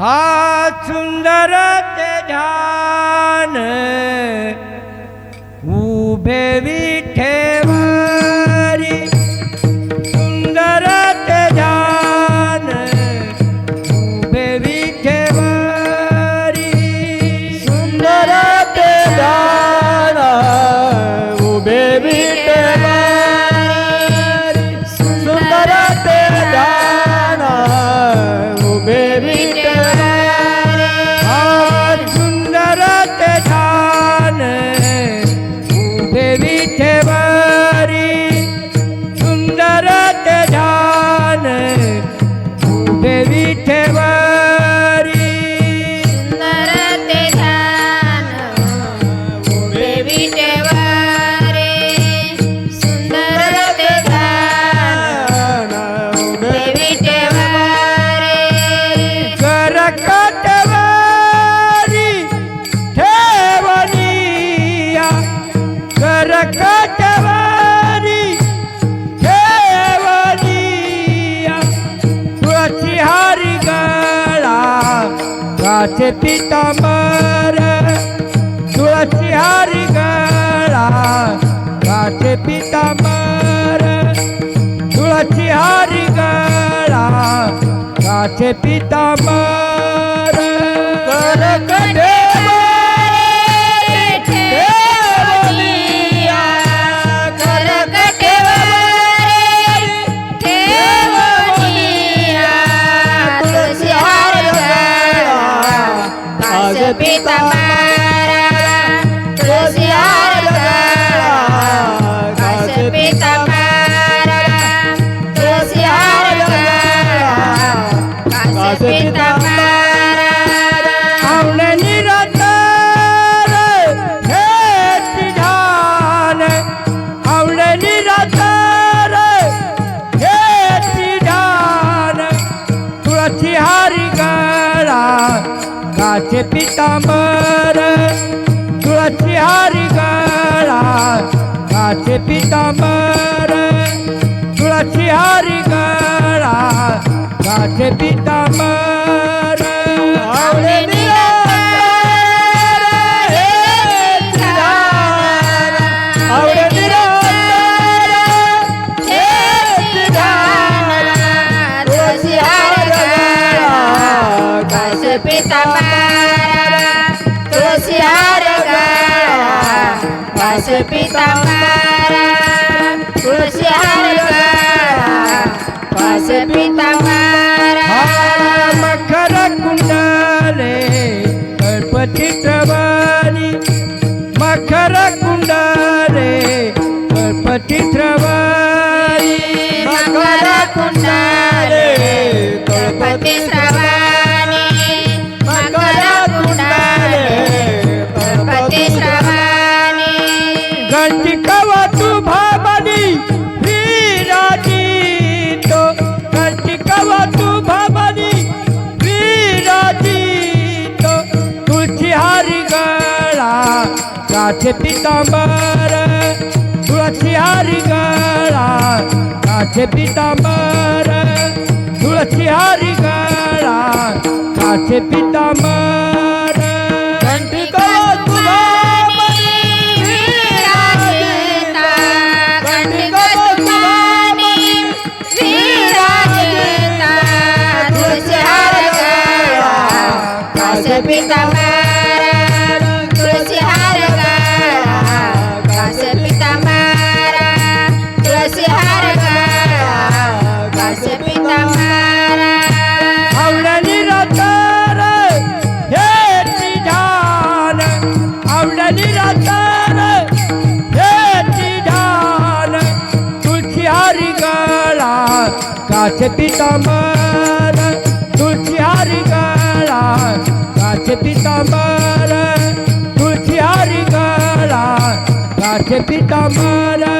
हा सुंदर ते ध्यान उभे गाचे पितांबर तुळशी हारी गळा. गाचे पितांबर तुळशी हारी गळा. गाचे पितांबर कास पितांबरा तुळाचे पितांबर तुळाची हारी गळा. काचे पितांबर तुळाची हारी गळा. काचे पितांबर आवडे निरंतर कास पितांबरा तुळशी हार गळा कास पितांबरा मकर कुंडले गणपती कुंडले. काठे पितांबर तुळशी हारी गळा. काठे पितांबर तुळशी हारी गळा. काठे पितांबर. घंटी कास पितांबरा आवडली रातर हेच ध्यान आवडली रातर हेच ध्यान तुळशी हारी गळा काच पितांबर तुळशी हारी गळा काच पितांबर तुळशी हारी गळा काच पितांबर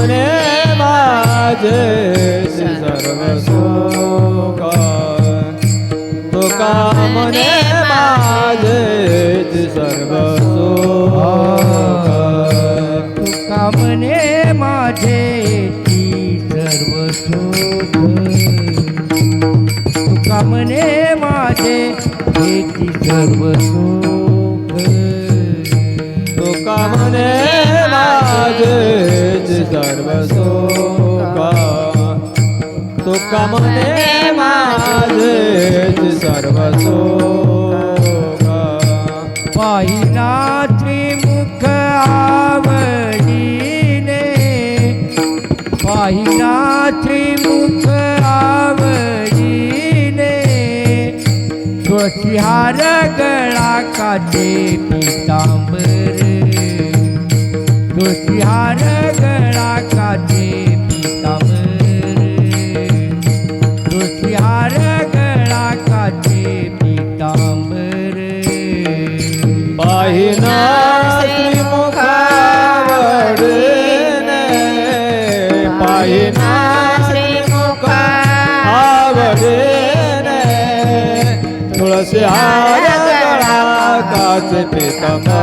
म्हणे माझे सर्व सुख. तुका म्हणे माझे सर्व सुख. तुका म्हणे माझे ती सर्व सुख. तुका म्हणे माझे ती सर्व सुख. तुका म्हणे माझे सर्व सुख तुका म्हणे माझे सर्व सुख पाहिना त्रिमुख आवडीने. त्रिमुख आवडीने. गळा काचे पितांबर. तुळशी हार पाहिना श्रीमुख आवडीने तुळसी हार गळा काचे पितमा